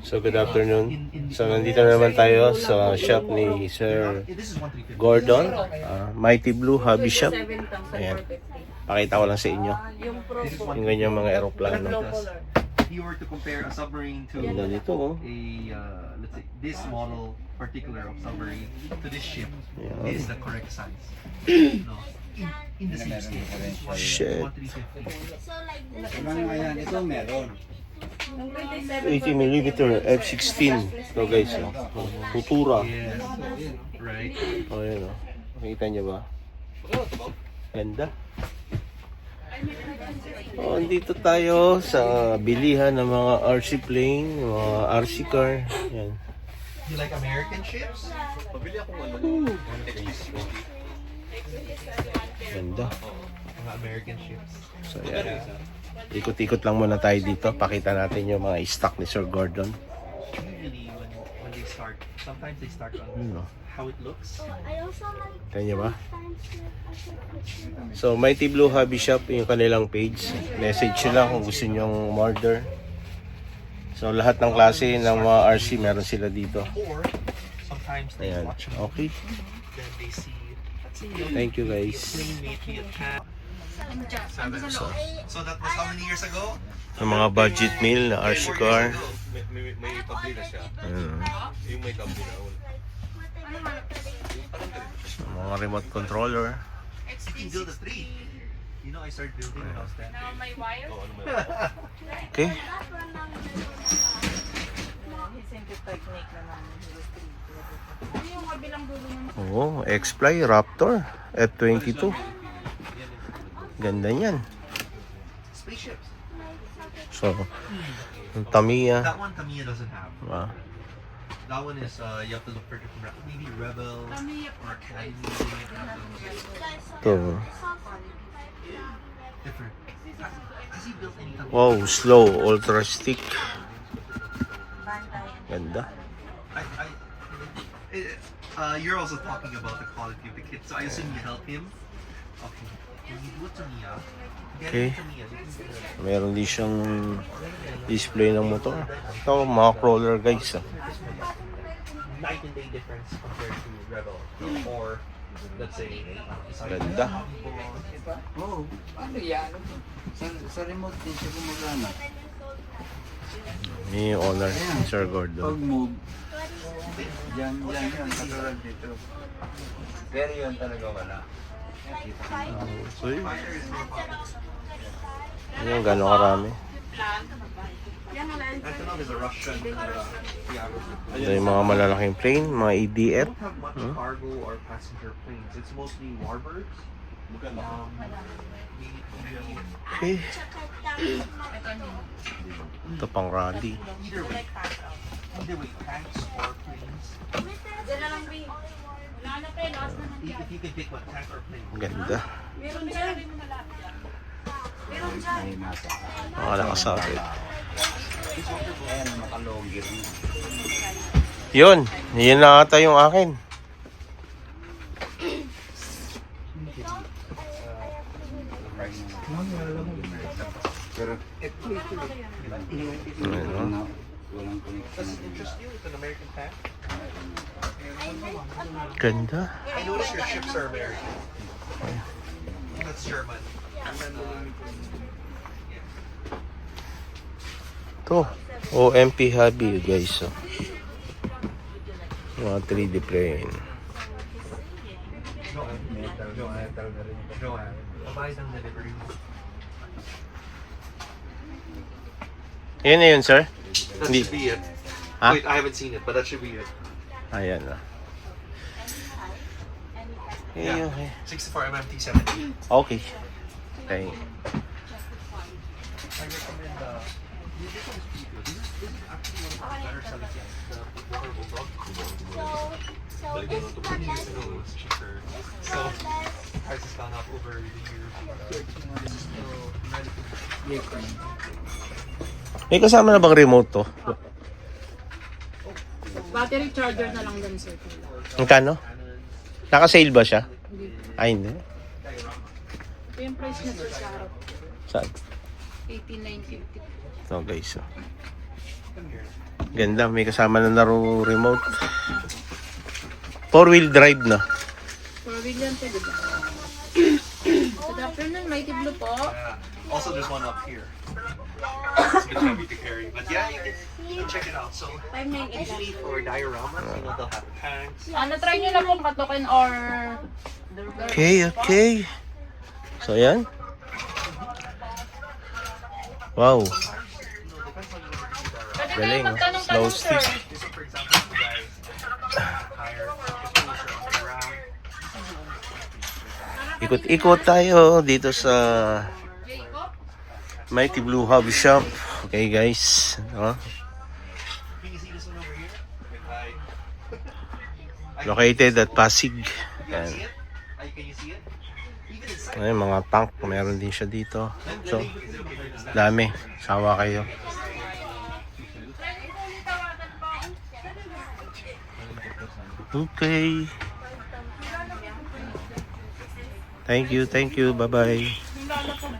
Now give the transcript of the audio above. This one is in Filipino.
So good afternoon. So nandito na naman tayo sa shop ni Sir Gordon, ah, Mighty Blue Hobby Shop. 7,000 Ayan. 450. Pakita ko lang sa inyo Yung po. yung ganyang mga eroplano. Flow color. If you were to compare a submarine to oh. a uh, let's say this model particular of submarine to this ship, Yeah. this is the correct size. no, in, in the same scale. This Shit. 1350. Ano nga yan? Ito meron. Yung 27 80mm F16. So guys, oh. Right. Oh, yun oh. Nakita niyo ba? Ganda. Oh, andito tayo sa bilihan ng mga RC plane, mga RC car. Yan. You like American ships? Ganda. Mga American ships. So yan. Ikot-ikot lang muna tayo dito. Pakita natin yung mga stock ni Sir Gordon. Usually when when they start, sometimes they start on oh. how it looks. I also like Kita niyo ba? So, Mighty Blue Hobby Shop, yung kanilang page. Message nyo lang kung gusto nyong order. So, lahat ng klase ng mga RC meron sila dito. Or sometimes they Ayan. Okay. Thank you guys. plane may be attacked. Seven. So, so that was how many years ago? Yung mga budget meal na RC car. May, may, may tabli na siya. Ayun. Yung may tabli na. Mga remote controller. Build a three. You know, I started building when I was 10. Oo, may Okay. Simplified technique na namin. Ano ng Oo, X-Fly Raptor F22. Ganda niyan. Spaceships. So, yung Tamiya. That one Tamiya doesn't have. Ah, That one is, uh, you have to look for different, maybe Rebel or Academy. ito. Different. Has, has he built any Tamiya? Wow, slow, ultra stick. Ganda. I, I, eh, uh, you're also talking about the quality of the kit, so I assume you help him. Okay. Okay. Meron din siyang display ng motor. Ito, mga crawler guys. Ah. Ganda. Oh, ano yan? Sa, sa remote din siya gumagana. Ni owner, Sir Pag Gordon. move, yan, yan, yan. Katulad dito. Pero yun talaga wala. So, yun. Yung gano'ng karami. Ito yung mga malalaking plane, mga EDF. don't have much cargo or passenger planes. It's mostly warbirds. Um, maybe- Okay. Ito pang rally. either way, either way, tanks or planes. If, you can pick one, tank or plane. Ganda. Meron dyan. May nasa. Mga nakasabit. Ayan, makalogir na. Yun, yun na ata yung akin. Pero, Ano? ano, walang connection. Does it interest you? It's an American tank. Ganda. I noticed your ships are American. That's German. Ito. OMP Hobby guys. Oh. Mga 3D plane. Joanne. Babae ng delivery. Yan na yun, sir. That Hindi. should be it. Huh? Wait, I haven't seen it, but that should be it. Ayan na. Yeah. Okay. 64 mm T70. Okay. Okay. I recommend uh, this one's pretty good. This is, this is actually one of the better selling kits. The water bulldog. So, so this is the Years last ago, it was cheaper. So price has gone up over the years. But, May kasama na bang remote to? Battery charger na lang din, sir. Magkano? Naka-sale ba siya? Ay, hindi. Ito yung price niya, sir, sa harap. Saan? 18,950. Ito guys. Oh. Come here. Ganda, may kasama na laro remote. Four wheel drive na. For William to, diba? Good afternoon, Mighty Blue po. Also, there's one up here. Heavy to carry, but yeah, you can, you can check it out. So, usually for dioramas, you know, they'll have tanks. Ano, try nyo na pong katukin or... Okay, okay. So, ayan. Wow. Galing, oh. Slow stick. Ikot-ikot tayo dito sa Mighty Blue Hobby Shop. Okay, guys. No? Located at Pasig. Ayan. Ayan, mga tank. Meron din siya dito. So, dami. Sawa kayo. Okay. Thank you, thank you. Bye-bye.